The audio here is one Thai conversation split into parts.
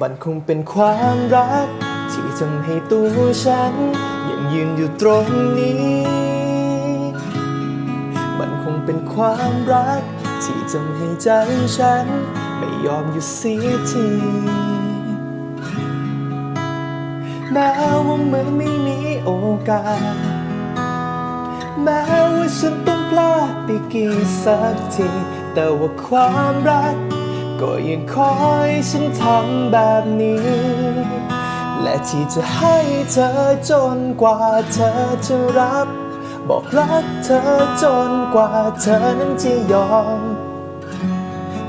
มันคงเป็นความรัก ที่ทำให้ตัวฉัน ยังยืนอยู่ตรงนี้ มันคงเป็นความรัก ที่ทำให้ใจฉัน ไม่ยอมหยุดเสียทีแม้ว่าเมือนไม่มีโอกาส แม้ว่าฉันต้องพลาดไปกี่สักที แต่ว่าความรัก ก็ยังคอยฉันทำแบบนี้ และที่จะให้เธอจนกว่าเธอจะรับ บอกรักเธอจนกว่าเธอนั้นจะยอม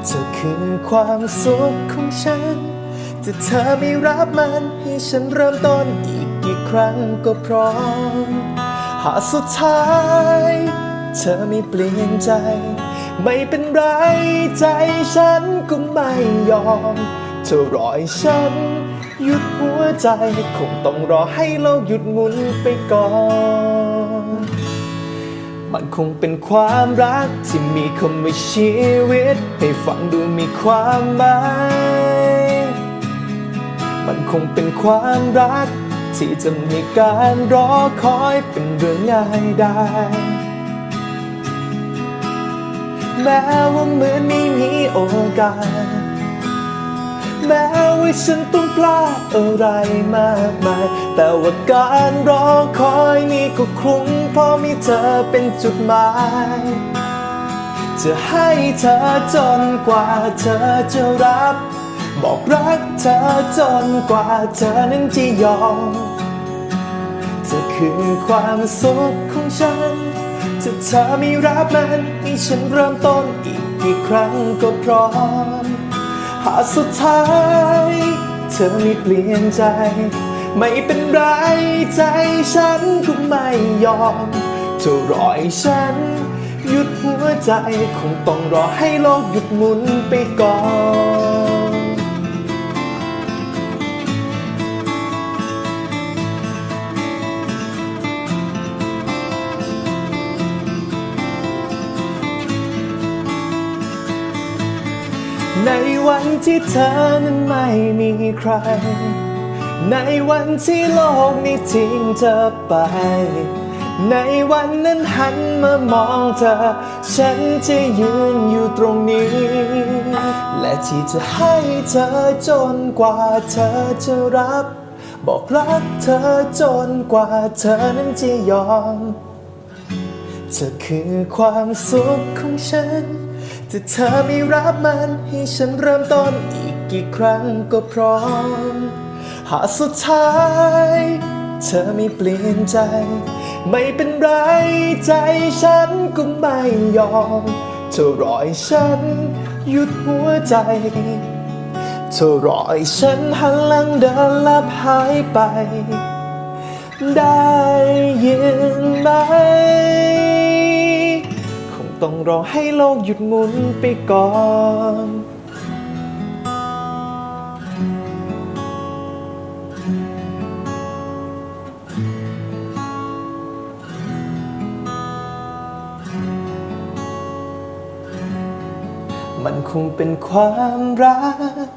เธอคือความสุขของฉัน แต่เธอไม่รับมันให้ฉันเริ่มต้นอีกกี่ครั้งก็พร้อม หากสุดท้าย เธอไม่เปลี่ยนใจ ไม่เป็นไรใจฉันก็ไม่ยอมเธอรอให้ฉัน หยุดหัวใจ คงต้องรอให้โลกหยุดหมุนไปก่อน มันคงเป็นความรักที่มีคำว่าชีวิต ให้ฟังดูมีความหมาย มันคงเป็นความรัก ที่จะมีการรอคอยเป็นเรื่องง่ายได้ แม้ว่าเหมือนไม่มีโอกาส แม้ว่าฉันต้องพลาดอะไรมากมาย แต่ว่าการรอคอยนี่ก็คุ้มเพราะมีเธอเป็นจุดหมายจะให้เธอจนกว่าเธอจะรับ บอกรักเธอจนกว่าเธอนั้นจะยอมเธอคือความสุขของฉัน ถ้าเธอไม่รับมันให้ฉันเริ่มต้นอีกกี่ครั้งก็พร้อม หากสุดท้าย เธอไม่เปลี่ยนใจ ไม่เป็นไรใจฉันก็ไม่ยอมเธอรอให้ฉัน หยุดหัวใจ คงต้องรอให้โลกหยุดหมุนไปก่อน วันที่เธอนั้นไม่มีใคร ในวันที่โลกนี้ทิ้งเธอไป ในวันนั้นหันมามองเธอ ฉันจะยืนอยู่ตรงนี้ และที่จะให้เธอจนกว่าเธอจะรับ บอกรักเธอจนกว่าเธอนั้นจะยอมเธอคือความสุขของฉัน ถ้าเธอไม่รับมันให้ฉันเริ่มต้นอีกกี่ครั้งก็พร้อม หากสุดท้าย เธอไม่เปลี่ยนใจ ไม่เป็นไรใจฉันก็ไม่ยอม เธอรอให้ฉันหยุดหัวใจ เธอรอให้ฉันหันหลังเดินลับหายไป ได้ยินไหม ต้องรอให้โลกหยุดหมุนไปก่อนมันคงเป็นความรัก